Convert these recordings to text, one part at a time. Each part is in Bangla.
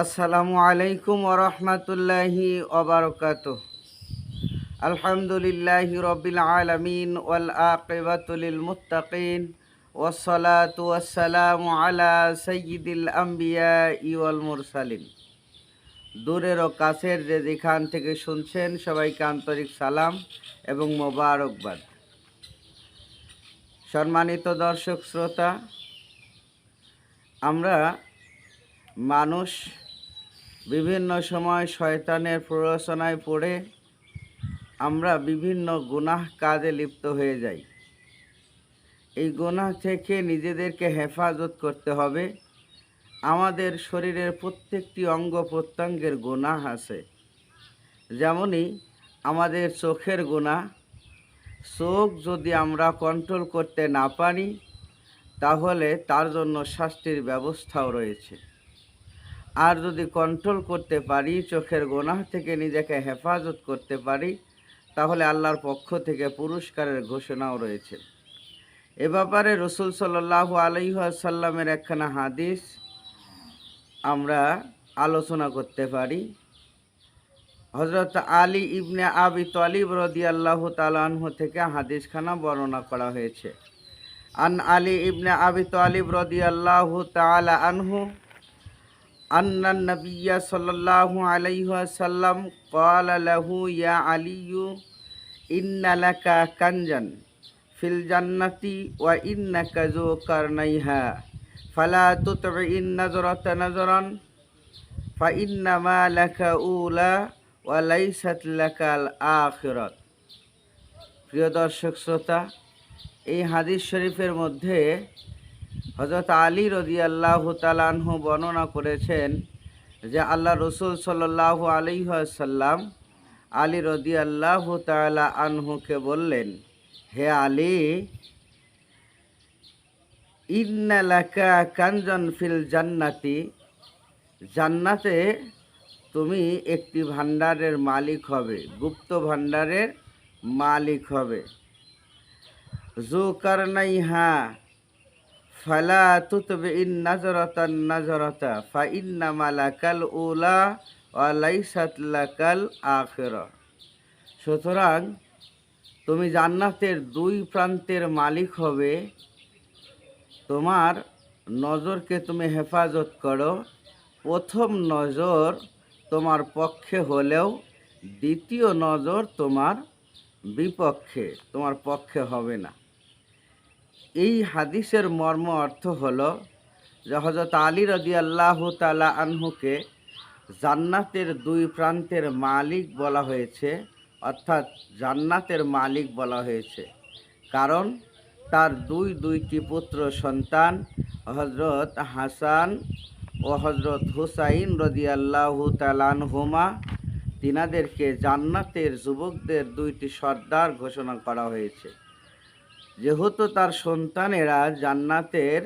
আসসালামু আলাইকুম ওরহমতুল্লাহি ওবরকাত আলহামদুলিল্লাহি রবিল আলমিন ওয়াল আকিবাতুলিল মুত্তাকিন ওয়াসসালাতু ওয়াসসালামু আলা সাইয়্যিদিল আম্বিয়া ওয়াল মুরসালিন। দূরের ও কাছের যে যেখান থেকে শুনছেন, সবাইকে আন্তরিক সালাম এবং মোবারকবাদ। সম্মানিত দর্শক শ্রোতা, আমরা মানুষ বিভিন্ন সময় শয়তানের প্ররোচনায় পড়ে আমরা বিভিন্ন গুনাহ কাজে লিপ্ত হয়ে যাই। এই গুনাহ থেকে নিজেদেরকে হেফাজত করতে হবে। আমাদের শরীরের প্রত্যেকটি অঙ্গ প্রত্যঙ্গের গুনাহ আছে। যেমনই আমাদের চোখের গুনাহ। চোখ যদি আমরা কন্ট্রোল করতে না পারি, তাহলে তার জন্য শাস্তির ব্যবস্থাও রয়েছে। আর যদি কন্ট্রোল করতে পারি, চোখের গোনাহ থেকে নিজেকে হেফাজত করতে পারি, তাহলে আল্লাহর পক্ষ থেকে পুরস্কারের ঘোষণাও রয়েছে। এ ব্যাপারে রসুল সাল্লাহ আলহাসাল্লামের একখানা হাদিস আমরা আলোচনা করতে পারি। হজরত আলী ইবনে আবি তলিব রদি আল্লাহ তালাহ থেকে হাদিসখানা বর্ণনা করা হয়েছে। আন আলী ইবনে আবি তলিব রদি আল্লাহ তালা আনহু أن النبي صلى الله عليه وسلم قال له يا علي إن لك كنجا في الجنة وإنك ذو قرنيها فلا تطع النظرة نظرا فإنما لك أولى وليست لك الآخرة প্রিয় দর্শক শ্রোতা এই হাদিস শরীফের মধ্যে হজরত আলী রদি আল্লাহ তালাহ বর্ণনা করেছেন যে আল্লাহ রসুল সাল্লাহ আলিহাসাল্লাম আলী রদি আল্লাহ তালা আনহুকে বললেন, হে আলী ইন্নালাকা কাঞ্জন ফিল জান্নাতি, জান্নাতে তুমি একটি ভাণ্ডারের মালিক হবে, গুপ্ত ভাণ্ডারের মালিক হবে। জু কারনাই হ্যাঁ ফালা তুতবে ইন নাজরতান নাজরতা, ফা ইন্না মালাকাল উলা ওয়ালাইসাত লাকাল সুতরাং তুমি জান্নাতের দুই প্রান্তের মালিক হবে। তোমার নজরকে তুমি হেফাজত করো। প্রথম নজর তোমার পক্ষে হলেও দ্বিতীয় নজর তোমার বিপক্ষে, তোমার পক্ষে হবে না। এই হাদিসের মর্ম অর্থ হল যে হজরত আলী রদি আল্লাহ তালা আনহুকে জান্নাতের দুই প্রান্তের মালিক বলা হয়েছে, অর্থাৎ জান্নাতের মালিক বলা হয়েছে। কারণ তার দুই দুইটি পুত্র সন্তান হজরত হাসান ও হজরত হুসাইন রদি আল্লাহ তালানহুমা তিনাদেরকে জান্নাতের যুবকদের দুইটি সর্দার ঘোষণা করা হয়েছে। যেহেতু তার সন্তানেরা জান্নাতের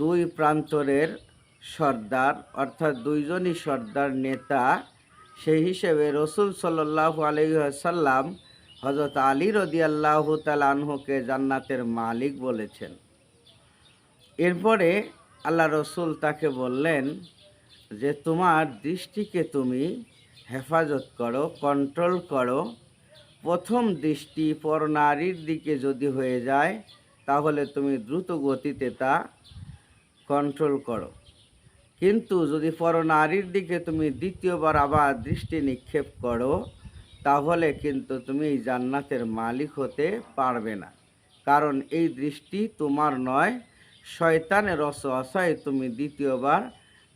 দুই প্রান্তরের সর্দার, অর্থাৎ দুইজনই সর্দার নেতা, সেই হিসেবে রসুল সাল্লাহ আলহাসাল্লাম হজরত আলী রদি আল্লাহ তালানহুকে জান্নাতের মালিক বলেছেন। এরপরে আল্লাহ রসুল তাকে বললেন যে, তোমার দৃষ্টিকে তুমি হেফাজত করো কন্ট্রোল করো প্রথম দৃষ্টি পর নারীর দিকে যদি হয়ে যায়, তাহলে তুমি দ্রুত গতিতে তা কন্ট্রোল করো। কিন্তু যদি পর নারীর দিকে তুমি দ্বিতীয়বার আবার দৃষ্টি নিক্ষেপ করো, তাহলে কিন্তু তুমি এই জান্নাতের মালিক হতে পারবে না। কারণ এই দৃষ্টি তোমার নয়, শয়তানের রস অসয় তুমি দ্বিতীয়বার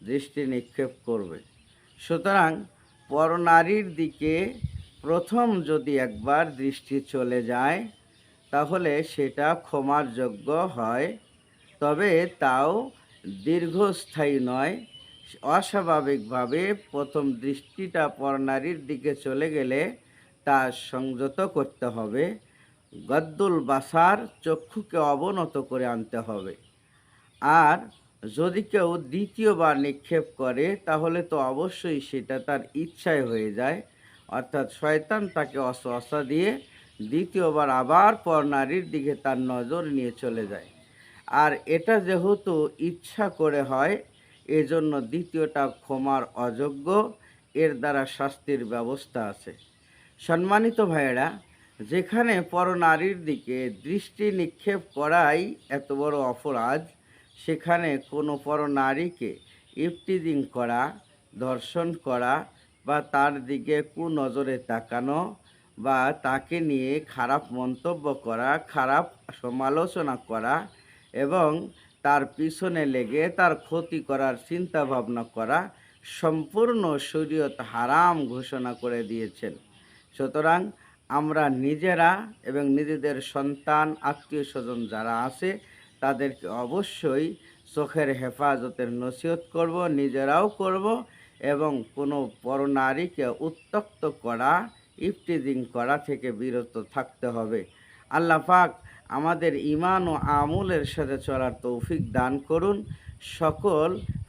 দৃষ্টি নিক্ষেপ করবে। সুতরাং পর নারীর দিকে প্রথম যদি একবার দৃষ্টি চলে যায়, তাহলে সেটা ক্ষমার যোগ্য হয়। তবে তাও দীর্ঘস্থায়ী নয়। অস্বাভাবিকভাবে প্রথম দৃষ্টিটা পরনারীর দিকে চলে গেলে তা সংযত করতে হবে। গদ্দুল বাসার চক্ষুকে অবনত করে আনতে হবে। আর যদি কেউ দ্বিতীয়বার নিক্ষেপ করে, তাহলে তো অবশ্যই সেটা তার ইচ্ছায় হয়ে যায়। অর্থাৎ শয়তান তাকে অসহসা দিয়ে দ্বিতীয়বার আবার পর নারীর দিকে তার নজর নিয়ে চলে যায়। আর এটা যেহেতু ইচ্ছা করে হয়, এজন্য দ্বিতীয়টা ক্ষমার অযোগ্য, এর দ্বারা শাস্তির ব্যবস্থা আছে। সম্মানিত ভাইয়েরা, যেখানে পরনারীর দিকে দৃষ্টি নিক্ষেপ করাই এত বড় অপরাধ, সেখানে কোনো পরনারীকে ইফটিজিং করা, ধর্ষণ করা বা তার দিকে কুনজরে তাকানো বা তাকে নিয়ে খারাপ মন্তব্য করা, খারাপ সমালোচনা করা এবং তার পিছনে লেগে তার ক্ষতি করার চিন্তা ভাবনা করা সম্পূর্ণ শরীয়ত হারাম ঘোষণা করে দিয়েছেন। সুতরাং আমরা নিজেরা এবং নিজেদের সন্তান আত্মীয় স্বজন যারা আছে, তাদেরকে অবশ্যই চোখের হেফাজতের নসিহত করব, নিজেরাও করব এবং কোনো পরনারীকে উত্তক্ত করা ইফটিজিং করা থেকে বিরত থাকতে হবে। আল্লাহ পাক আমাদের ইমান ও আমলের সাথে চলার তৌফিক দান করুন। সকল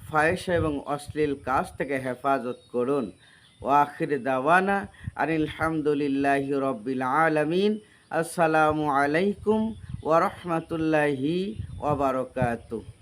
ফায়সা এবং অশ্লীল কাজ থেকে হেফাজত করুন। ও আখির দাওয়ানা আলহামদুলিল্লাহ রব্বিল আলমিন। আসসালামু আলাইকুম ওরহমতুল্লাহি ওবরকাতুহ